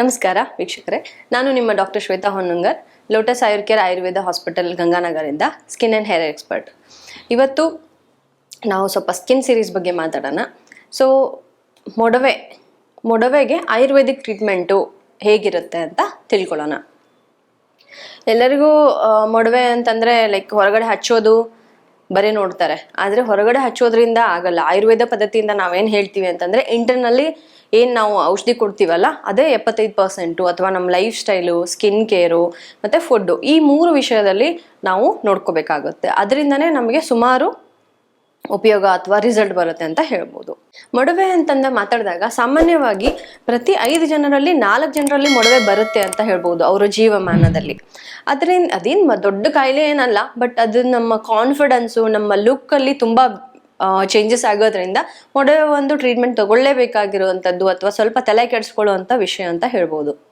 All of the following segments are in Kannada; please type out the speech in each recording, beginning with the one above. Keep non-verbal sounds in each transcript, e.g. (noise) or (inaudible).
ನಮಸ್ಕಾರ, ವೀಕ್ಷಕರೇ. ನಾನು ನಿಮ್ಮ doctor Shwetha Honnangar, lotus Ayur care Ayurveda hospital ಗಂಗಾನಗರಿಂದ skin and hair expert. ಇವತ್ತು ನಾವು ಸ್ವಲ್ಪ ಸ್ಕಿನ್ ಸೀರೀಸ್ ಬಗ್ಗೆ ಮಾತಾಡೋಣ. ಸೊ ಮೊಡವೆ, ಮೊಡವೆಗೆ ಆಯುರ್ವೇದಿಕ್ ಟ್ರೀಟ್ಮೆಂಟು ಹೇಗಿರುತ್ತೆ ಅಂತ ತಿಳ್ಕೊಳ್ಳೋಣ. ಎಲ್ಲರಿಗೂ ಮೊಡವೆ ಅಂತಂದರೆ, ಲೈಕ್ ಹೊರಗಡೆ ಹಚ್ಚೋದು ಬರೀ ನೋಡ್ತಾರೆ. ಆದರೆ ಹೊರಗಡೆ ಹಚ್ಚೋದ್ರಿಂದ ಆಗಲ್ಲ. ಆಯುರ್ವೇದ ಪದ್ಧತಿಯಿಂದ ನಾವೇನು ಹೇಳ್ತೀವಿ ಅಂತಂದರೆ ಇಂಟರ್ನಲ್ಲಿ ಏನು ನಾವು ಔಷಧಿ ಕೊಡ್ತೀವಲ್ಲ, ಅದೇ ಎಪ್ಪತ್ತೈದು ಪರ್ಸೆಂಟು ಅಥವಾ ನಮ್ಮ ಲೈಫ್ ಸ್ಟೈಲು, ಸ್ಕಿನ್ ಕೇರು ಮತ್ತು ಫುಡ್ಡು ಈ ಮೂರು ವಿಷಯದಲ್ಲಿ ನಾವು ನೋಡ್ಕೋಬೇಕಾಗುತ್ತೆ. ಅದರಿಂದನೇ ನಮಗೆ ಸುಮಾರು ಉಪಯೋಗ ಅಥವಾ ರಿಸಲ್ಟ್ ಬರುತ್ತೆ ಅಂತ ಹೇಳ್ಬೋದು. ಮೊಡವೆ ಅಂತಂದ ಮಾತಾಡಿದಾಗ ಸಾಮಾನ್ಯವಾಗಿ ಪ್ರತಿ ಐದು ಜನರಲ್ಲಿ ನಾಲ್ಕು ಜನರಲ್ಲಿ ಮೊಡವೆ ಬರುತ್ತೆ ಅಂತ ಹೇಳ್ಬೋದು ಅವರ ಜೀವಮಾನದಲ್ಲಿ. ಅದರಿಂದ ಅದೇನು ದೊಡ್ಡ ಕಾಯಿಲೆ ಏನಲ್ಲ, ಬಟ್ ಅದು ನಮ್ಮ ಕಾನ್ಫಿಡೆನ್ಸು ನಮ್ಮ ಲುಕ್ಕಲ್ಲಿ ತುಂಬ ಚೇಂಜಸ್ ಆಗೋದ್ರಿಂದ ಮೊಡವೆ ಒಂದು ಟ್ರೀಟ್ಮೆಂಟ್ ತಗೊಳ್ಳೇಬೇಕಾಗಿರುವಂಥದ್ದು ಅಥವಾ ಸ್ವಲ್ಪ ತಲೆ ಕೆಡಿಸ್ಕೊಳ್ಳುವಂಥ ವಿಷಯ ಅಂತ ಹೇಳ್ಬೋದು.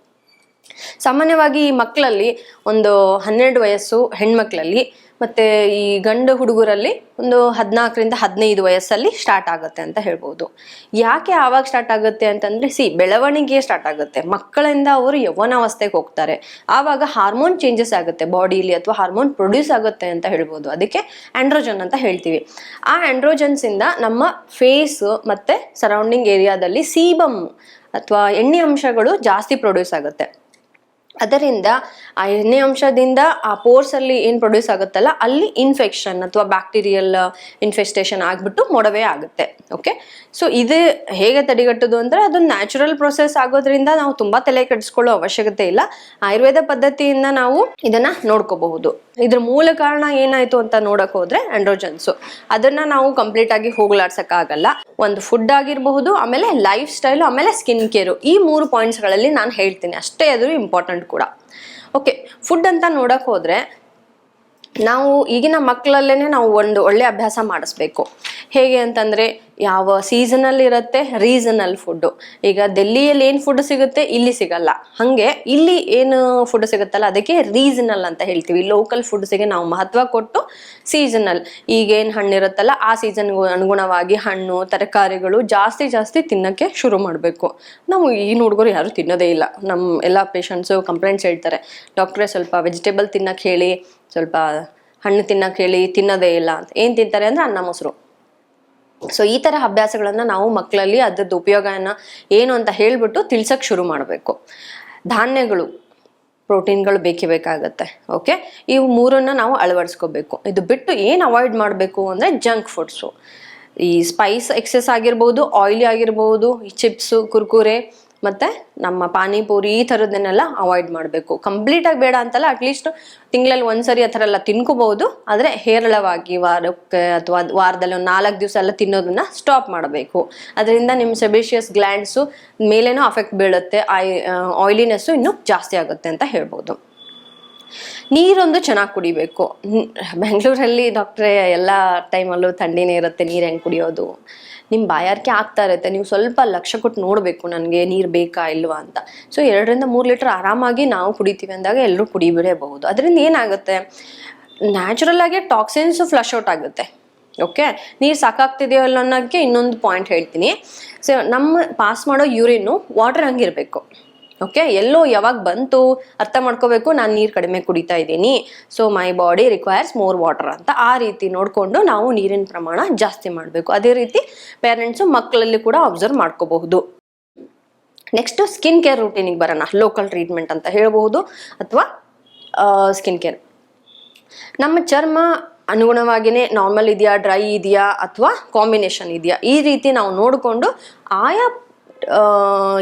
ಸಾಮಾನ್ಯವಾಗಿ ಈ ಮಕ್ಕಳಲ್ಲಿ ಒಂದು ಹನ್ನೆರಡು ವಯಸ್ಸು ಹೆಣ್ಮಕ್ಳಲ್ಲಿ, ಮತ್ತೆ ಈ ಗಂಡು ಹುಡುಗರಲ್ಲಿ ಒಂದು ಹದಿನಾಲ್ಕರಿಂದ ಹದಿನೈದು ವಯಸ್ಸಲ್ಲಿ ಸ್ಟಾರ್ಟ್ ಆಗುತ್ತೆ ಅಂತ ಹೇಳ್ಬೋದು. ಯಾಕೆ ಆವಾಗ ಸ್ಟಾರ್ಟ್ ಆಗುತ್ತೆ ಅಂತಂದ್ರೆ ಸಿ ಬೆಳವಣಿಗೆ ಸ್ಟಾರ್ಟ್ ಆಗುತ್ತೆ. ಮಕ್ಕಳಿಂದ ಅವರು ಯೌವನಾವಸ್ಥೆಗೆ ಹೋಗ್ತಾರೆ. ಆವಾಗ ಹಾರ್ಮೋನ್ ಚೇಂಜಸ್ ಆಗುತ್ತೆ ಬಾಡಿಲಿ ಅಥವಾ ಹಾರ್ಮೋನ್ ಪ್ರೊಡ್ಯೂಸ್ ಆಗುತ್ತೆ ಅಂತ ಹೇಳ್ಬೋದು. ಅದಕ್ಕೆ ಆಂಡ್ರೋಜನ್ ಅಂತ ಹೇಳ್ತೀವಿ. ಆ ಆಂಡ್ರೋಜನ್ಸ್ ಇಂದ ನಮ್ಮ ಫೇಸ್ ಮತ್ತೆ ಸರೌಂಡಿಂಗ್ ಏರಿಯಾದಲ್ಲಿ ಸೀಬಮ್ ಅಥವಾ ಎಣ್ಣೆ ಅಂಶಗಳು ಜಾಸ್ತಿ ಪ್ರೊಡ್ಯೂಸ್ ಆಗುತ್ತೆ. ಅದರಿಂದ ಆ ಎಣ್ಣೆ ಅಂಶದಿಂದ ಆ ಪೋರ್ಸ್ ಅಲ್ಲಿ ಏನು ಪ್ರೊಡ್ಯೂಸ್ ಆಗುತ್ತಲ್ಲ, ಅಲ್ಲಿ ಇನ್ಫೆಕ್ಷನ್ ಅಥವಾ ಬ್ಯಾಕ್ಟೀರಿಯಲ್ ಇನ್ಫೆಸ್ಟೇಷನ್ ಆಗಿಬಿಟ್ಟು ಮೊಡವೆ ಆಗುತ್ತೆ ಓಕೆ ಸೊ ಇದು ಹೇಗೆ ತಡೆಗಟ್ಟೋದು ಅಂದರೆ ಅದು ನ್ಯಾಚುರಲ್ ಪ್ರೊಸೆಸ್ ಆಗೋದ್ರಿಂದ ನಾವು ತುಂಬ ತಲೆ ಕೆಡಿಸ್ಕೊಳ್ಳೋ ಅವಶ್ಯಕತೆ ಇಲ್ಲ. ಆಯುರ್ವೇದ ಪದ್ಧತಿಯಿಂದ ನಾವು ಇದನ್ನ ನೋಡ್ಕೋಬಹುದು. ಇದ್ರ ಮೂಲ ಕಾರಣ ಏನಾಯ್ತು ಅಂತ ನೋಡಕ್ ಹೋದ್ರೆ ಆಂಡ್ರೋಜನ್ಸು ಅದನ್ನ ನಾವು ಕಂಪ್ಲೀಟ್ ಆಗಿ ಹೋಗ್ಲಾಡ್ಸಕ್ಕಾಗಲ್ಲ ಒಂದು ಫುಡ್ ಆಗಿರಬಹುದು, ಆಮೇಲೆ ಲೈಫ್ ಸ್ಟೈಲು ಆಮೇಲೆ ಸ್ಕಿನ್ ಕೇರು ಈ ಮೂರು ಪಾಯಿಂಟ್ಸ್ಗಳಲ್ಲಿ ನಾನು ಹೇಳ್ತೀನಿ. ಅಷ್ಟೇ ಅದು ಇಂಪಾರ್ಟೆಂಟ್ ಕೂಡ. ಓಕೆ ಫುಡ್ ಅಂತ ನೋಡಕ್ ಹೋದ್ರೆ ನಾವು ಈಗಿನ ಮಕ್ಕಳಲ್ಲೇ ನಾವು ಒಂದು ಒಳ್ಳೆ ಅಭ್ಯಾಸ ಮಾಡಿಸ್ಬೇಕು. ಹೇಗೆ ಅಂತಂದರೆ ಯಾವ ಸೀಸನಲ್ಲಿ ಇರುತ್ತೆ ರೀಸನಲ್ ಫುಡ್ಡು ಈಗ ಡೆಲ್ಲಿಯಲ್ಲಿ ಏನು ಫುಡ್ ಸಿಗುತ್ತೆ? ಇಲ್ಲಿ ಸಿಗಲ್ಲ. ಹಾಗೆ ಇಲ್ಲಿ ಏನು ಫುಡ್ ಸಿಗುತ್ತಲ್ಲ, ಅದಕ್ಕೆ ರೀಸನಲ್ ಅಂತ ಹೇಳ್ತೀವಿ. ಲೋಕಲ್ ಫುಡ್ಸಿಗೆ ನಾವು ಮಹತ್ವ ಕೊಟ್ಟು ಸೀಸನಲ್ ಈಗೇನು ಹಣ್ಣು ಇರುತ್ತಲ್ಲ, ಆ ಸೀಸನ್ಗೂ ಅನುಗುಣವಾಗಿ ಹಣ್ಣು, ತರಕಾರಿಗಳು ಜಾಸ್ತಿ ಜಾಸ್ತಿ ತಿನ್ನೋಕ್ಕೆ ಶುರು ಮಾಡಬೇಕು. ನಾವು ಈಗಿನ ಹುಡುಗರು ಯಾರು ತಿನ್ನೋದೇ ಇಲ್ಲ. ನಮ್ಮ ಎಲ್ಲ ಪೇಷಂಟ್ಸು ಕಂಪ್ಲೇಂಟ್ಸ್ ಹೇಳ್ತಾರೆ. ಡಾಕ್ಟ್ರೇ, ಸ್ವಲ್ಪ ವೆಜಿಟೇಬಲ್ ತಿನ್ನಕ್ಕೆ ಹೇಳಿ, ಸ್ವಲ್ಪ ಹಣ್ಣು ತಿನ್ನಕ್ಕೆ ಹೇಳಿ ತಿನ್ನೋದೇ ಇಲ್ಲ. ಅಂತ ಏನು ತಿಂತಾರೆ ಅಂದರೆ ಅನ್ನ ಮೊಸರು. ಸೊ ಈ ಥರ ಅಭ್ಯಾಸಗಳನ್ನು ನಾವು ಮಕ್ಕಳಲ್ಲಿ ಅದ್ರದ್ದು ಉಪಯೋಗನ ಏನು ಅಂತ ಹೇಳ್ಬಿಟ್ಟು ತಿಳ್ಸಕ್ಕೆ ಶುರು ಮಾಡಬೇಕು. ಧಾನ್ಯಗಳು, ಪ್ರೋಟೀನ್ಗಳು ಬೇಕೇ ಬೇಕಾಗತ್ತೆ ಓಕೆ ಇವು ಮೂರನ್ನ ನಾವು ಅಳವಡಿಸ್ಕೋಬೇಕು. ಇದು ಬಿಟ್ಟು ಏನು ಅವಾಯ್ಡ್ ಮಾಡಬೇಕು ಅಂದರೆ ಜಂಕ್ ಫುಡ್ಸು ಈ ಸ್ಪೈಸ್ ಎಕ್ಸೆಸ್ ಆಗಿರ್ಬೋದು ಆಯಿಲಿ ಆಗಿರ್ಬೋದು, ಈ ಚಿಪ್ಸು ಕುರ್ಕುರೆ ಮತ್ತು ನಮ್ಮ ಪಾನಿಪುರಿ ಈ ಥರದನ್ನೆಲ್ಲ ಅವಾಯ್ಡ್ ಮಾಡಬೇಕು. ಕಂಪ್ಲೀಟಾಗಿ ಬೇಡ ಅಂತಲ್ಲ ಅಟ್ಲೀಸ್ಟ್ ತಿಂಗಳಲ್ಲಿ ಒಂದ್ಸರಿ ಆ ಥರ ಎಲ್ಲ ತಿನ್ಕೋಬಹುದು. ಆದರೆ ಹೇರಳವಾಗಿ ವಾರಕ್ಕೆ ಅಥವಾ ವಾರದಲ್ಲಿ ಒಂದು ನಾಲ್ಕು ದಿವಸ ಎಲ್ಲ ತಿನ್ನೋದನ್ನ ಸ್ಟಾಪ್ ಮಾಡಬೇಕು. ಅದರಿಂದ ನಿಮ್ಮ ಸೆಬೇಷಿಯಸ್ ಗ್ಲ್ಯಾಂಡ್ಸು ಮೇಲೇನೂ ಅಫೆಕ್ಟ್ ಬೀಳುತ್ತೆ. ಆಯ್ ಆಯಿಲಿನೆಸ್ಸು ಇನ್ನೂ ಜಾಸ್ತಿ ಆಗುತ್ತೆ ಅಂತ ಹೇಳ್ಬೋದು. ನೀರೊಂದು ಚೆನ್ನಾಗಿ ಕುಡಿಬೇಕು. ಬೆಂಗಳೂರಲ್ಲಿ ಡಾಕ್ಟ್ರೆ ಎಲ್ಲ ಟೈಮಲ್ಲೂ ಥಂಡಿನೇ ಇರುತ್ತೆ, ನೀರು ಹೆಂಗೆ ಕುಡಿಯೋದು? ನಿಮ್ಮ ಬಾಯಾರಿಕೆ ಆಗ್ತಾ ಇರುತ್ತೆ, ನೀವು ಸ್ವಲ್ಪ ಲಕ್ಷ ಕೊಟ್ಟು ನೋಡಬೇಕು ನನಗೆ ನೀರು ಬೇಕಾ ಇಲ್ವಾ ಅಂತ. ಸೊ ಎರಡರಿಂದ ಮೂರು ಲೀಟರ್ ಆರಾಮಾಗಿ ನಾವು ಕುಡಿತೀವಿ ಅಂದಾಗ ಎಲ್ಲರೂ ಕುಡಿಬಿಡೇಬಹುದು. ಅದರಿಂದ ಏನಾಗುತ್ತೆ? ನ್ಯಾಚುರಲ್ ಆಗಿ ಟಾಕ್ಸಿನ್ಸ್ ಫ್ಲಶ್ ಔಟ್ ಆಗುತ್ತೆ. ಓಕೆ ನೀರು ಸಾಕಾಗ್ತಿದೆಯೋ ಇಲ್ಲ ಅನ್ನೋಕ್ಕೆ ಇನ್ನೊಂದು ಪಾಯಿಂಟ್ ಹೇಳ್ತೀನಿ. ಸೊ ನಮ್ಮ ಪಾಸ್ ಮಾಡೋ ಯೂರಿನ್ನು ವಾಟರ್ ಹಂಗಿರಬೇಕು. ಓಕೆ ಎಲ್ಲೋ ಯಾವಾಗ ಬಂತು ಅರ್ಥ ಮಾಡ್ಕೋಬೇಕು. ನಾನು ನೀರು ಕಡಿಮೆ ಕುಡಿತಾ ಇದ್ದೀನಿ. So my body requires more water ಅಂತ ಆ ರೀತಿ ನೋಡಿಕೊಂಡು ನಾವು ನೀರಿನ ಪ್ರಮಾಣ ಜಾಸ್ತಿ ಮಾಡಬೇಕು. ಅದೇ ರೀತಿ ಪೇರೆಂಟ್ಸು ಮಕ್ಕಳಲ್ಲಿ ಕೂಡ ಅಬ್ಸರ್ವ್ ಮಾಡ್ಕೋಬಹುದು. ನೆಕ್ಸ್ಟ್ ಸ್ಕಿನ್ ಕೇರ್ ರೂಟೀನಿಗೆ ಬರೋಣ. ಲೋಕಲ್ ಟ್ರೀಟ್ಮೆಂಟ್ ಅಂತ ಹೇಳಬಹುದು. ಅಥವಾ ಸ್ಕಿನ್ ಕೇರ್ ನಮ್ಮ ಚರ್ಮ ಅನುಗುಣವಾಗಿಯೇ ನಾರ್ಮಲ್ ಇದೆಯಾ ಡ್ರೈ ಇದೆಯಾ, ಅಥವಾ ಕಾಂಬಿನೇಷನ್ ಇದೆಯಾ? ಈ ರೀತಿ ನಾವು ನೋಡಿಕೊಂಡು ಆಯಾ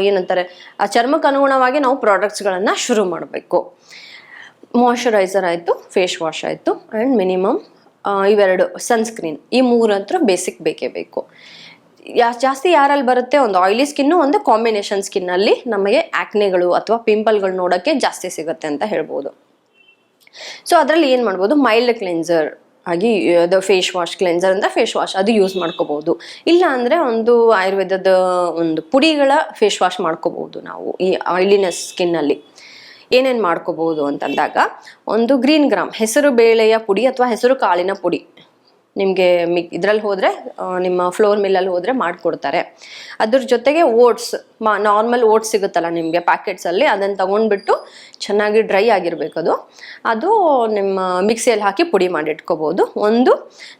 ಏನಂತಾರೆ, ಆ ಚರ್ಮಕ್ಕೆ ಅನುಗುಣವಾಗಿ ನಾವು ಪ್ರಾಡಕ್ಟ್ಸ್ಗಳನ್ನು ಶುರು ಮಾಡಬೇಕು. ಮಾಯಶ್ಚರೈಸರ್ ಆಯಿತು ಫೇಸ್ ವಾಶ್ ಆಯಿತು ಆ್ಯಂಡ್ ಮಿನಿಮಮ್ ಇವೆರಡು ಸನ್ಸ್ಕ್ರೀನ್ ಈ ಮೂರಂತೂ ಬೇಸಿಕ್ ಬೇಕೇ ಬೇಕು. ಯಾ, ಜಾಸ್ತಿ ಯಾರಲ್ಲಿ ಬರುತ್ತೆ, ಒಂದು ಆಯಿಲಿ ಸ್ಕಿನ್ನು ಒಂದು ಕಾಂಬಿನೇಷನ್ ಸ್ಕಿನ್ನಲ್ಲಿ ನಮಗೆ ಆ್ಯಕ್ನೆಗಳು ಅಥವಾ ಪಿಂಪಲ್ಗಳು ನೋಡೋಕ್ಕೆ ಜಾಸ್ತಿ ಸಿಗುತ್ತೆ ಅಂತ ಹೇಳ್ಬೋದು. ಸೊ ಅದರಲ್ಲಿ ಏನು ಮಾಡ್ಬೋದು ಮೈಲ್ಡ್ ಕ್ಲೆನ್ಸರ್ ಆಗಿ ಅದು ಫೇಸ್ ವಾಶ್ ಕ್ಲೆನ್ಸರ್ ಅಂತ ಫೇಸ್ ವಾಶ್ ಅದು ಯೂಸ್ ಮಾಡ್ಕೋಬಹುದು ಇಲ್ಲ ಅಂದರೆ ಒಂದು ಆಯುರ್ವೇದದ ಒಂದು ಪುಡಿಗಳ ಫೇಸ್ ವಾಶ್ ಮಾಡ್ಕೋಬಹುದು ನಾವು ಈ ಆಯಿಲಿನೆಸ್ ಸ್ಕಿನ್ನಲ್ಲಿ ಏನೇನು ಮಾಡ್ಕೋಬಹುದು ಅಂತಂದಾಗ, ಒಂದು ಗ್ರೀನ್ ಗ್ರಾಮ್ ಹೆಸರು ಬೇಳೆಯ ಪುಡಿ ಅಥವಾ ಹೆಸರು ಕಾಳಿನ ಪುಡಿ. ನಿಮಗೆ ಮಿ ಇದರಲ್ಲಿ ಹೋದರೆ ನಿಮ್ಮ ಫ್ಲೋರ್ ಮಿಲ್ಲಲ್ಲಿ ಹೋದರೆ ಮಾಡಿಕೊಡ್ತಾರೆ. ಅದ್ರ ಜೊತೆಗೆ ಓಟ್ಸ್, ಮಾ ನಾರ್ಮಲ್ ಓಟ್ಸ್ ಸಿಗುತ್ತಲ್ಲ ನಿಮಗೆ ಪ್ಯಾಕೆಟ್ಸಲ್ಲಿ ಅದನ್ನು ತೊಗೊಂಡ್ಬಿಟ್ಟು ಚೆನ್ನಾಗಿ ಡ್ರೈ ಆಗಿರಬೇಕು ಅದು. ಅದು ನಿಮ್ಮ ಮಿಕ್ಸಿಯಲ್ಲಿ ಹಾಕಿ ಪುಡಿ ಮಾಡಿ ಇಟ್ಕೋಬೋದು. ಒಂದು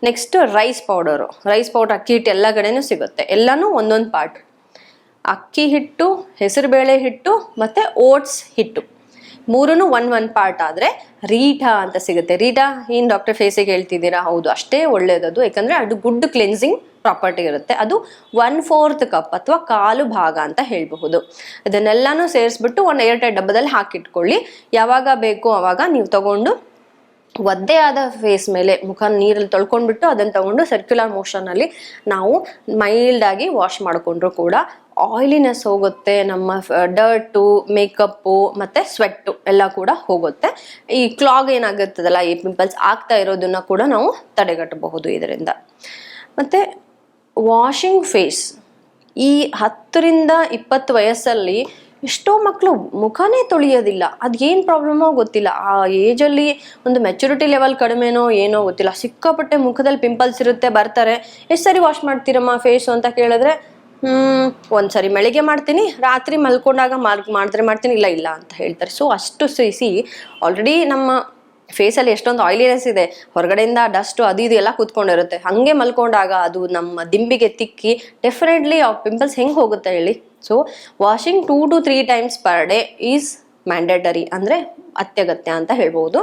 next rice powder rice powder ಅಕ್ಕಿ ಹಿಟ್ಟು ಎಲ್ಲ ಕಡೆಯೂ ಸಿಗುತ್ತೆ. ಎಲ್ಲನೂ ಒಂದೊಂದು ಪಾರ್ಟ್ ಅಕ್ಕಿ ಹಿಟ್ಟು, ಹೆಸರುಬೇಳೆ ಹಿಟ್ಟು, ಮತ್ತು ಓಟ್ಸ್ ಹಿಟ್ಟು. ಮೂರೂ ಒನ್ ಒನ್ ಪಾರ್ಟ್ ಆದರೆ ರೀಟಾ ಅಂತ ಸಿಗುತ್ತೆ. ರೀಟಾ, ಏನು ಡಾಕ್ಟರ್ ಫೇಸಿಗೆ ಹೇಳ್ತಿದ್ದೀರಾ? ಹೌದು, ಅಷ್ಟೇ ಒಳ್ಳೆಯದದು ಯಾಕಂದರೆ ಅದು ಗುಡ್ ಕ್ಲೆನ್ಸಿಂಗ್ ಪ್ರಾಪರ್ಟಿ ಇರುತ್ತೆ. ಅದು ಒನ್ ಫೋರ್ತ್ ಕಪ್ ಅಥವಾ ಕಾಲು ಭಾಗ ಅಂತ ಹೇಳಬಹುದು. ಇದನ್ನೆಲ್ಲನೂ ಸೇರಿಸ್ಬಿಟ್ಟು ಒಂದು ಏರ್ಟೈಟ್ ಡಬ್ಬದಲ್ಲಿ ಹಾಕಿಟ್ಕೊಳ್ಳಿ. ಯಾವಾಗ ಬೇಕು ಆವಾಗ ನೀವು ತಗೊಂಡು ಒದ್ದೆ ಆದ ಫೇಸ್ ಮೇಲೆ ಮುಖ ನೀರಲ್ಲಿ ತೊಳ್ಕೊಂಡ್ಬಿಟ್ಟು ಅದನ್ನು ತಗೊಂಡು ಸರ್ಕ್ಯುಲರ್ ಮೋಷನಲ್ಲಿ ನಾವು ಮೈಲ್ಡ್ ಆಗಿ ವಾಶ್ ಮಾಡಿಕೊಂಡ್ರು ಕೂಡ. ಆಯ್ಲಿನೆಸ್ ಹೋಗುತ್ತೆ, ನಮ್ಮ ಡರ್ಟು ಮೇಕಪ್ಪು ಮತ್ತು ಸ್ವೆಟ್ಟು ಎಲ್ಲ ಕೂಡ ಹೋಗುತ್ತೆ. ಈ ಕ್ಲಾಗ್ ಏನಾಗುತ್ತದಲ್ಲ ಈ ಪಿಂಪಲ್ಸ್ ಆಗ್ತಾ ಇರೋದನ್ನ ಕೂಡ ನಾವು ತಡೆಗಟ್ಟಬಹುದು ಇದರಿಂದ. ಮತ್ತು ವಾಷಿಂಗ್ ಫೇಸ್ ಈ ಹತ್ತರಿಂದ ಇಪ್ಪತ್ತು ವಯಸ್ಸಲ್ಲಿ ಎಷ್ಟೋ ಮಕ್ಕಳು ಮುಖನೇ ತೊಳೆಯೋದಿಲ್ಲ. ಅದೇನು ಪ್ರಾಬ್ಲಮೋ ಗೊತ್ತಿಲ್ಲ. ಆ ಏಜಲ್ಲಿ ಒಂದು ಮೆಚುರಿಟಿ ಲೆವೆಲ್ ಕಡಿಮೆನೋ ಏನೋ ಗೊತ್ತಿಲ್ಲ. ಸಿಕ್ಕಾಪಟ್ಟೆ ಮುಖದಲ್ಲಿ ಪಿಂಪಲ್ಸ್ ಇರುತ್ತೆ, ಬರ್ತಾರೆ. ಎಷ್ಟು ಸರಿ ವಾಶ್ ಮಾಡ್ತೀರಮ್ಮ ಫೇಸು ಅಂತ ಕೇಳಿದ್ರೆ, ಹ್ಮ್ ಒಂದ್ಸರಿ ಬೆಳಿಗ್ಗೆ ಮಾಡ್ತೀನಿ, ರಾತ್ರಿ ಮಲ್ಕೊಂಡಾಗ ಮಾರ್ ಮಾಡಿದ್ರೆ ಮಾಡ್ತೀನಿ, ಇಲ್ಲ ಇಲ್ಲ ಅಂತ ಹೇಳ್ತಾರೆ. ಸೊ ಅಷ್ಟು ಸಿಸಿ ಆಲ್ರೆಡಿ ನಮ್ಮ ಫೇಸಲ್ಲಿ ಎಷ್ಟೊಂದು ಆಯಿಲಿನೆಸ್ ಇದೆ. ಹೊರಗಡೆಯಿಂದ ಡಸ್ಟು ಅದು ಇದು ಎಲ್ಲ ಕೂತ್ಕೊಂಡಿರುತ್ತೆ. ಹಾಗೆ ಮಲ್ಕೊಂಡಾಗ ಅದು ನಮ್ಮ ದಿಂಬಿಗೆ ತಿಕ್ಕಿ ಡೆಫಿನೆಟ್ಲಿ ಆ ಪಿಂಪಲ್ಸ್ ಹೆಂಗೆ ಹೋಗುತ್ತೆ ಹೇಳಿ? So washing two to three times per day is mandatory ಅಂದರೆ ಅತ್ಯಗತ್ಯ ಅಂತ ಹೇಳ್ಬೋದು.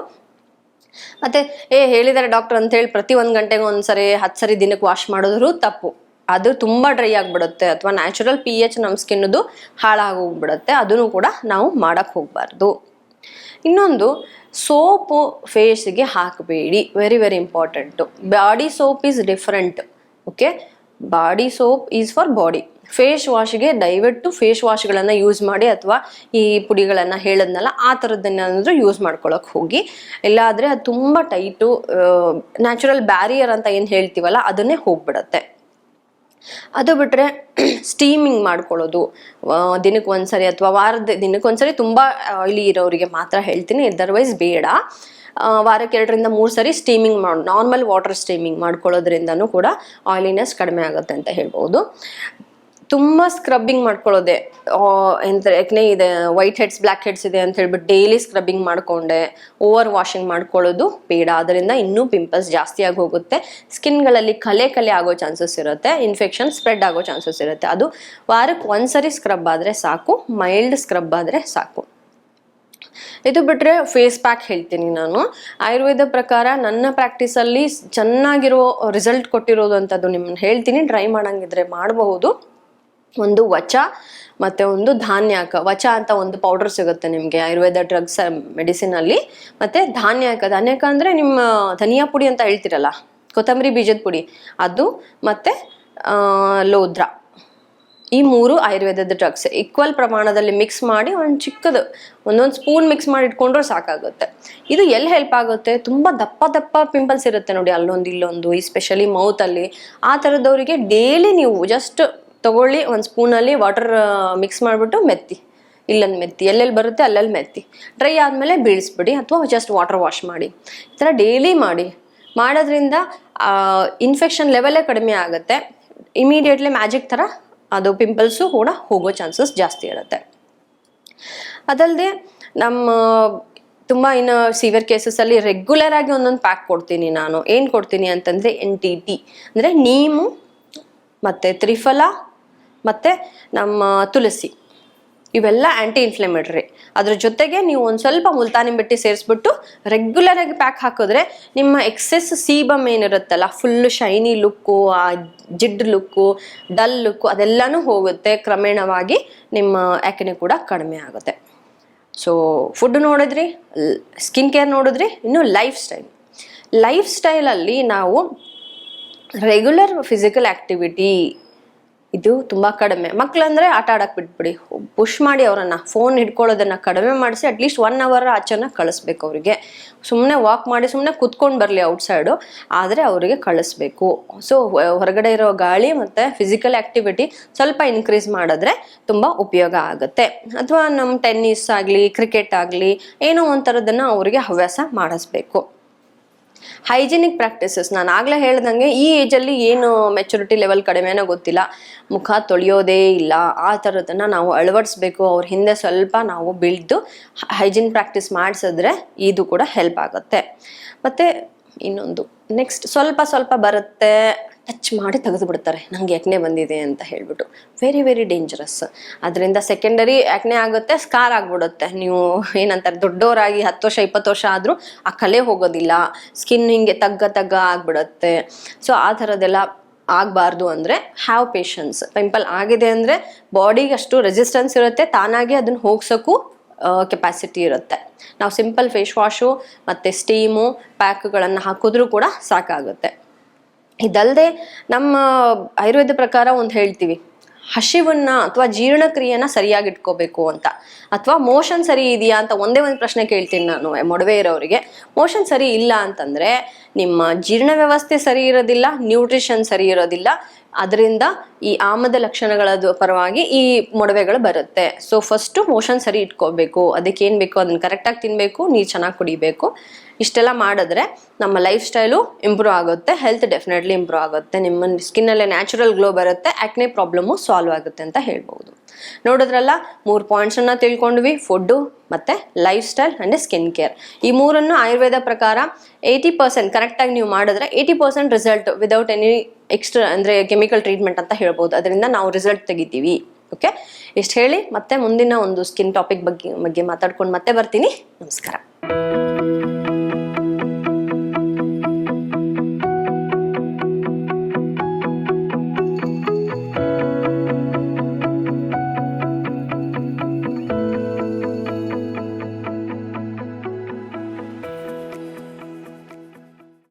ಮತ್ತೆ, ಏ ಹೇಳಿದ್ದಾರೆ ಡಾಕ್ಟರ್ ಅಂತ ಹೇಳಿ ಪ್ರತಿ ಒಂದು ಗಂಟೆಗೆ ಒಂದ್ಸರಿ ಹತ್ತು ಸರಿ ದಿನಕ್ಕೆ ವಾಶ್ ಮಾಡಿದ್ರು ತಪ್ಪು. ಅದು ತುಂಬ ಡ್ರೈ ಆಗಿಬಿಡುತ್ತೆ, ಅಥವಾ ನ್ಯಾಚುರಲ್ ಪಿ ಎಚ್ ನಮ್ಮ ಸ್ಕಿನ್ನದು ಹಾಳಾಗೋಗ್ಬಿಡುತ್ತೆ ಅದನ್ನು ಕೂಡ ನಾವು ಮಾಡಕ್ಕೆ ಹೋಗಬಾರ್ದು. ಇನ್ನೊಂದು, ಸೋಪು ಫೇಸ್ಗೆ ಹಾಕಬೇಡಿ very very important body soap is different okay body soap is for body face ವಾಶ್ಗೆ ದಯವಿಟ್ಟು ಫೇಸ್ ವಾಶ್ಗಳನ್ನು ಯೂಸ್ ಮಾಡಿ ಅಥವಾ ಈ ಪುಡಿಗಳನ್ನು ಹೇಳದ್ನಲ್ಲ, ಆ ಥರದ್ದನ್ನೇನಾದರೂ ಯೂಸ್ ಮಾಡ್ಕೊಳಕ್ಕೆ ಹೋಗಿ. ಇಲ್ಲಾದರೆ ಅದು ತುಂಬ ಟೈಟು ನ್ಯಾಚುರಲ್ ಬ್ಯಾರಿಯರ್ ಅಂತ ಏನು ಹೇಳ್ತೀವಲ್ಲ, ಅದನ್ನೇ ಹೋಗ್ಬಿಡತ್ತೆ. ಅದು ಬಿಟ್ಟರೆ ಸ್ಟೀಮಿಂಗ್ (clears throat) ಮಾಡ್ಕೊಳ್ಳೋದು. ದಿನಕ್ಕೆ ಒಂದ್ಸರಿ ಅಥವಾ ವಾರದ, ದಿನಕ್ಕೆ ಒಂದ್ಸರಿ ತುಂಬ ಆಯ್ಲಿ ಇರೋರಿಗೆ ಮಾತ್ರ ಹೇಳ್ತೀನಿ ಅದರ್ವೈಸ್ ಬೇಡ. ವಾರಕ್ಕೆ ಎರಡರಿಂದ ಮೂರು ಸರಿ ಸ್ಟೀಮಿಂಗ್ ಮಾಡಿ ನಾರ್ಮಲ್ ವಾಟರ್ ಸ್ಟೀಮಿಂಗ್ ಮಾಡ್ಕೊಳ್ಳೋದ್ರಿಂದನೂ ಕೂಡ ಆಯಿಲಿನೆಸ್ ಕಡಿಮೆ ಆಗುತ್ತೆ ಅಂತ ಹೇಳ್ಬೋದು. ತುಂಬ ಸ್ಕ್ರಬ್ಬಿಂಗ್ ಮಾಡ್ಕೊಳ್ಳೋದೆ. ಎಂತ ಯಾಕೆ ಇದೆ ವೈಟ್ ಹೆಡ್ಸ್ ಬ್ಲ್ಯಾಕ್ ಹೆಡ್ಸ್ ಇದೆ ಅಂತ ಹೇಳ್ಬಿಟ್ಟು ಡೈಲಿ ಸ್ಕ್ರಬ್ಬಿಂಗ್ ಮಾಡ್ಕೊಂಡೆ. ಓವರ್ ವಾಷಿಂಗ್ ಮಾಡ್ಕೊಳ್ಳೋದು ಬೇಡ. ಅದರಿಂದ ಇನ್ನೂ ಪಿಂಪಲ್ಸ್ ಜಾಸ್ತಿ ಆಗಿ ಹೋಗುತ್ತೆ. ಸ್ಕಿನ್ಗಳಲ್ಲಿ ಕಲೆ ಕಲೆ ಆಗೋ ಚಾನ್ಸಸ್ ಇರುತ್ತೆ. ಇನ್ಫೆಕ್ಷನ್ ಸ್ಪ್ರೆಡ್ ಆಗೋ ಚಾನ್ಸಸ್ ಇರುತ್ತೆ. ಅದು ವಾರಕ್ಕೆ ಒಂದ್ಸರಿ ಸ್ಕ್ರಬ್ ಆದರೆ ಸಾಕು. ಮೈಲ್ಡ್ ಸ್ಕ್ರಬ್ ಆದರೆ ಸಾಕು. ಇದು ಬಿಟ್ಟರೆ ಫೇಸ್ ಪ್ಯಾಕ್ ಹೇಳ್ತೀನಿ ನಾನು. ಆಯುರ್ವೇದ ಪ್ರಕಾರ ನನ್ನ ಪ್ರಾಕ್ಟೀಸಲ್ಲಿ ಚೆನ್ನಾಗಿರೋ ರಿಸಲ್ಟ್ ಕೊಟ್ಟಿರೋದು ಅಂತದ್ದು ನಿಮ್ಮನ್ನು ಹೇಳ್ತೀನಿ. ಟ್ರೈ ಮಾಡಂಗಿದ್ರೆ ಮಾಡಬಹುದು. ಒಂದು ವಚ, ಮತ್ತು ಒಂದು ಧಾನ್ಯಾಕ. ವಚ ಅಂತ ಒಂದು ಪೌಡರ್ ಸಿಗುತ್ತೆ ನಿಮಗೆ, ಆಯುರ್ವೇದ ಡ್ರಗ್ಸ್ ಮೆಡಿಸಿನಲ್ಲಿ ಮತ್ತು ಧಾನ್ಯಾಕ ಧಾನ್ಯಾಕ ಅಂದರೆ ನಿಮ್ಮ ಧನಿಯಾ ಪುಡಿ ಅಂತ ಹೇಳ್ತಿರಲ್ಲ, ಕೊತ್ತಂಬರಿ ಬೀಜದ ಪುಡಿ. ಅದು ಮತ್ತೆ ಲೋದ್ರ. ಈ ಮೂರು ಆಯುರ್ವೇದದ ಡ್ರಗ್ಸ್ ಈಕ್ವಲ್ ಪ್ರಮಾಣದಲ್ಲಿ ಮಿಕ್ಸ್ ಮಾಡಿ ಒಂದು ಚಿಕ್ಕದು, ಒಂದೊಂದು ಸ್ಪೂನ್ ಮಿಕ್ಸ್ ಮಾಡಿ ಇಟ್ಕೊಂಡ್ರೆ ಸಾಕಾಗುತ್ತೆ. ಇದು ಎಲ್ಲಿ ಹೆಲ್ಪ್ ಆಗುತ್ತೆ? ತುಂಬ ದಪ್ಪ ದಪ್ಪ ಪಿಂಪಲ್ಸ್ ಇರುತ್ತೆ ನೋಡಿ, ಅಲ್ಲೊಂದು ಇಲ್ಲೊಂದು ಈ ಸ್ಪೆಷಲಿ ಮೌತಲ್ಲಿ ಆ ಥರದವರಿಗೆ ಡೈಲಿ ನೀವು ಜಸ್ಟ್ ತಗೊಳ್ಳಿ, ಒಂದು ಸ್ಪೂನಲ್ಲಿ ವಾಟರ್ ಮಿಕ್ಸ್ ಮಾಡಿಬಿಟ್ಟು ಮೆತ್ತಿ. ಇಲ್ಲೊಂದು ಮೆತ್ತಿ. ಎಲ್ಲೆಲ್ಲಿ ಬರುತ್ತೆ ಅಲ್ಲೆಲ್ಲಿ ಮೆತ್ತಿ. ಡ್ರೈ ಆದಮೇಲೆ ಬೀಳಿಸ್ಬಿಡಿ ಅಥವಾ ಜಸ್ಟ್ ವಾಟರ್ ವಾಶ್ ಮಾಡಿ. ಈ ಥರ ಡೈಲಿ ಮಾಡಿ. ಮಾಡೋದ್ರಿಂದ ಇನ್ಫೆಕ್ಷನ್ ಲೆವೆಲೇ ಕಡಿಮೆ ಆಗುತ್ತೆ. ಇಮಿಡಿಯೇಟ್ಲಿ ಮ್ಯಾಜಿಕ್ ಥರ ಅದು ಪಿಂಪಲ್ಸು ಕೂಡ ಹೋಗೋ ಚಾನ್ಸಸ್ ಜಾಸ್ತಿ ಇರುತ್ತೆ. ಅದಲ್ಲದೆ ನಮ್ಮ ತುಂಬ ಇನ್ನು ಸಿವಿಯರ್ ಕೇಸಸಲ್ಲಿ ರೆಗ್ಯುಲರ್ ಆಗಿ ಒಂದೊಂದು ಪ್ಯಾಕ್ ಕೊಡ್ತೀನಿ ನಾನು. ಏನು ಕೊಡ್ತೀನಿ ಅಂತಂದರೆ ಎನ್ ಟಿ ಟಿ ಅಂದರೆ ನೀಮು ಮತ್ತು ತ್ರಿಫಲ ಮತ್ತು ನಮ್ಮ ತುಳಸಿ. ಇವೆಲ್ಲ ಆ್ಯಂಟಿ ಇನ್ಫ್ಲಮೇಟ್ರಿ ಅದ್ರ ಜೊತೆಗೆ ನೀವು ಒಂದು ಸ್ವಲ್ಪ ಮುಲ್ತಾನಿ ಬೆಟ್ಟಿ ಸೇರಿಸ್ಬಿಟ್ಟು ರೆಗ್ಯುಲರ್ ಆಗಿ ಪ್ಯಾಕ್ ಹಾಕಿದ್ರೆ ನಿಮ್ಮ ಎಕ್ಸೆಸ್ ಸೀಬಮ್ ಏನಿರುತ್ತಲ್ಲ ಫುಲ್ ಶೈನಿ ಲುಕ್ಕು ಆ ಜಿಡ್ ಲುಕ್ಕು ಡಲ್ ಲುಕ್ಕು ಅದೆಲ್ಲನೂ ಹೋಗುತ್ತೆ. ಕ್ರಮೇಣವಾಗಿ ನಿಮ್ಮ ಯಾಕೆನೆ ಕೂಡ ಕಡಿಮೆ ಆಗುತ್ತೆ. ಸೊ ಫುಡ್ ನೋಡಿದ್ರಿ ಸ್ಕಿನ್ ಕೇರ್ ನೋಡಿದ್ರಿ, ಇನ್ನು ಲೈಫ್ ಸ್ಟೈಲ್ ಲೈಫ್ ಸ್ಟೈಲಲ್ಲಿ ನಾವು ರೆಗ್ಯುಲರ್ ಫಿಸಿಕಲ್ ಆ್ಯಕ್ಟಿವಿಟಿ ಇದು ತುಂಬ ಕಡಿಮೆ. ಮಕ್ಕಳಂದ್ರೆ ಆಟ ಆಡಕ್ಕೆ ಬಿಟ್ಬಿಡಿ. ಪುಷ್ ಮಾಡಿ ಅವರನ್ನು ಫೋನ್ ಹಿಡ್ಕೊಳ್ಳೋದನ್ನು ಕಡಿಮೆ ಮಾಡಿಸಿ ಅಟ್ಲೀಸ್ಟ್ ಒನ್ ಅವರ್ ಆಚೆನ ಕಳಿಸ್ಬೇಕು ಅವರಿಗೆ. ಸುಮ್ಮನೆ ವಾಕ್ ಮಾಡಿ ಸುಮ್ಮನೆ ಕುತ್ಕೊಂಡು ಬರಲಿ ಔಟ್ಸೈಡು ಆದರೆ ಅವರಿಗೆ ಕಳಿಸ್ಬೇಕು. ಸೊ ಹೊರಗಡೆ ಇರೋ ಗಾಳಿ ಮತ್ತು ಫಿಸಿಕಲ್ ಆ್ಯಕ್ಟಿವಿಟಿ ಸ್ವಲ್ಪ ಇನ್ಕ್ರೀಸ್ ಮಾಡಿದ್ರೆ ತುಂಬ ಉಪಯೋಗ ಆಗುತ್ತೆ. ಅಥವಾ ನಮ್ಮ ಟೆನ್ನಿಸ್ ಆಗಲಿ ಕ್ರಿಕೆಟ್ ಆಗಲಿ, ಏನೋ ಒಂಥರದನ್ನು ಅವರಿಗೆ ಹವ್ಯಾಸ ಮಾಡಿಸ್ಬೇಕು. ಹೈಜಿನಿಕ್ ಪ್ರಾಕ್ಟೀಸಸ್ ನಾನು ಆಗಲೇ ಹೇಳ್ದಂಗೆ ಈ ಏಜಲ್ಲಿ ಏನು ಮೆಚುರಿಟಿ ಲೆವೆಲ್ ಕಡಿಮೆನೋ ಗೊತ್ತಿಲ್ಲ. ಮುಖ ತೊಳೆಯೋದೇ ಇಲ್ಲ. ಆ ಥರದನ್ನು ನಾವು ಅಳವಡಿಸ್ಬೇಕು. ಅವ್ರ ಹಿಂದೆ ಸ್ವಲ್ಪ ನಾವು ಬೆಳೆದು ಹೈಜಿನ್ ಪ್ರಾಕ್ಟೀಸ್ ಮಾಡಿಸಿದ್ರೆ ಇದು ಕೂಡ ಹೆಲ್ಪ್ ಆಗುತ್ತೆ. ಮತ್ತು ಇನ್ನೊಂದು. ನೆಕ್ಸ್ಟ್ ಸ್ವಲ್ಪ ಸ್ವಲ್ಪ ಬರುತ್ತೆ. ಟಚ್ ಮಾಡಿ ತೆಗೆದು ಬಿಡ್ತಾರೆ ನನಗೆ ಯಾಕ್ನೆ ಬಂದಿದೆ ಅಂತ ಹೇಳ್ಬಿಟ್ಟು. ವೆರಿ ವೆರಿ ಡೇಂಜರಸ್ ಅದರಿಂದ ಸೆಕೆಂಡರಿ ಯಾಕ್ನೆ ಆಗುತ್ತೆ ಸ್ಕಾರ್ ಆಗಿಬಿಡುತ್ತೆ. ನೀವು ಏನಂತಾರೆ, ದೊಡ್ಡವರಾಗಿ ಹತ್ತು ವರ್ಷ, ಇಪ್ಪತ್ತು ವರ್ಷ ಆದರೂ ಆ ಕಲೆ ಹೋಗೋದಿಲ್ಲ. ಸ್ಕಿನ್ ಹಿಂಗೆ ತಗ್ಗ ತಗ್ಗ ಆಗಿಬಿಡುತ್ತೆ. ಸೊ ಆ ಥರದ್ದೆಲ್ಲ ಆಗಬಾರ್ದು ಅಂದರೆ ಹ್ಯಾವ್ ಪೇಷನ್ಸ್ ಪಿಂಪಲ್ ಆಗಿದೆ ಅಂದರೆ ಬಾಡಿಗೆ ಅಷ್ಟು ರೆಸಿಸ್ಟೆನ್ಸ್ ಇರುತ್ತೆ, ತಾನಾಗೆ ಅದನ್ನು ಹೋಗ್ಸೋಕ್ಕೂ ಕೆಪಾಸಿಟಿ ಇರುತ್ತೆ. ನಾವು ಸಿಂಪಲ್ ಫೇಸ್ ವಾಶು ಮತ್ತು ಸ್ಟೀಮು ಪ್ಯಾಕ್ಗಳನ್ನು ಹಾಕಿದ್ರೂ ಕೂಡ ಸಾಕಾಗುತ್ತೆ. ಇದಲ್ಲದೆ ನಮ್ಮ ಆಯುರ್ವೇದ ಪ್ರಕಾರ ಒಂದು ಹೇಳ್ತೀವಿ, ಹಸಿವನ್ನ ಅಥವಾ ಜೀರ್ಣಕ್ರಿಯೆನ ಸರಿಯಾಗಿ ಇಟ್ಕೋಬೇಕು ಅಂತ. ಅಥವಾ ಮೋಷನ್ ಸರಿ ಇದೆಯಾ ಅಂತ ಒಂದೇ ಒಂದು ಪ್ರಶ್ನೆ ಕೇಳ್ತೀನಿ ನಾನು ಮೊಡವೆ ಇರೋರಿಗೆ ಮೋಷನ್ ಸರಿ ಇಲ್ಲ ಅಂತಂದ್ರೆ ನಿಮ್ಮ ಜೀರ್ಣ ವ್ಯವಸ್ಥೆ ಸರಿ ಇರೋದಿಲ್ಲ ನ್ಯೂಟ್ರಿಷನ್ ಸರಿ ಇರೋದಿಲ್ಲ, ಅದರಿಂದ ಈ ಆಮದ ಲಕ್ಷಣಗಳ ಪರವಾಗಿ ಈ ಮೊಡವೆಗಳು ಬರುತ್ತೆ. ಸೊ ಫಸ್ಟು ಮೋಷನ್ ಸರಿ ಇಟ್ಕೋಬೇಕು. ಅದಕ್ಕೆ ಏನು ಬೇಕು? ಅದನ್ನು ಕರೆಕ್ಟಾಗಿ ತಿನ್ನಬೇಕು ನೀರು ಚೆನ್ನಾಗಿ ಕುಡಿಬೇಕು. ಇಷ್ಟೆಲ್ಲ ಮಾಡಿದ್ರೆ ನಮ್ಮ ಲೈಫ್ ಸ್ಟೈಲು ಇಂಪ್ರೂವ್ ಆಗುತ್ತೆ ಹೆಲ್ತ್ ಡೆಫಿನೆಟ್ಲಿ ಇಂಪ್ರೂವ್ ಆಗುತ್ತೆ. ನಿಮ್ಮ ಸ್ಕಿನ್ನಲ್ಲೇ ನ್ಯಾಚುರಲ್ ಗ್ಲೋ ಬರುತ್ತೆ ಆ್ಯಕ್ನೆ ಪ್ರಾಬ್ಲಮು ಸಾಲ್ವ್ ಆಗುತ್ತೆ ಅಂತ ಹೇಳ್ಬೋದು ನೋಡಿದ್ರಲ್ಲ, ಮೂರು ಪಾಯಿಂಟ್ಸನ್ನು ತಿಳ್ಕೊಂಡ್ವಿ. ಫುಡ್ಡು ಮತ್ತು lifestyle and skin care ಈ ಮೂರನ್ನು ಆಯುರ್ವೇದ ಪ್ರಕಾರ ಏಯ್ಟಿ ಪರ್ಸೆಂಟ್ ಕರೆಕ್ಟಾಗಿ ನೀವು ಮಾಡಿದ್ರೆ eighty percent result without any extra ಅಂದರೆ ಕೆಮಿಕಲ್ ಟ್ರೀಟ್ಮೆಂಟ್ ಅಂತ ಹೇಳ್ಬೋದು. ಅದರಿಂದ ನಾವು ರಿಸಲ್ಟ್ ತೆಗಿತೀವಿ. ಓಕೆ ಇಷ್ಟು ಹೇಳಿ ಮತ್ತೆ ಮುಂದಿನ ಒಂದು ಸ್ಕಿನ್ ಟಾಪಿಕ್ ಬಗ್ಗೆ ಬಗ್ಗೆ ಮಾತಾಡ್ಕೊಂಡು ಮತ್ತೆ ಬರ್ತೀನಿ. ನಮಸ್ಕಾರ.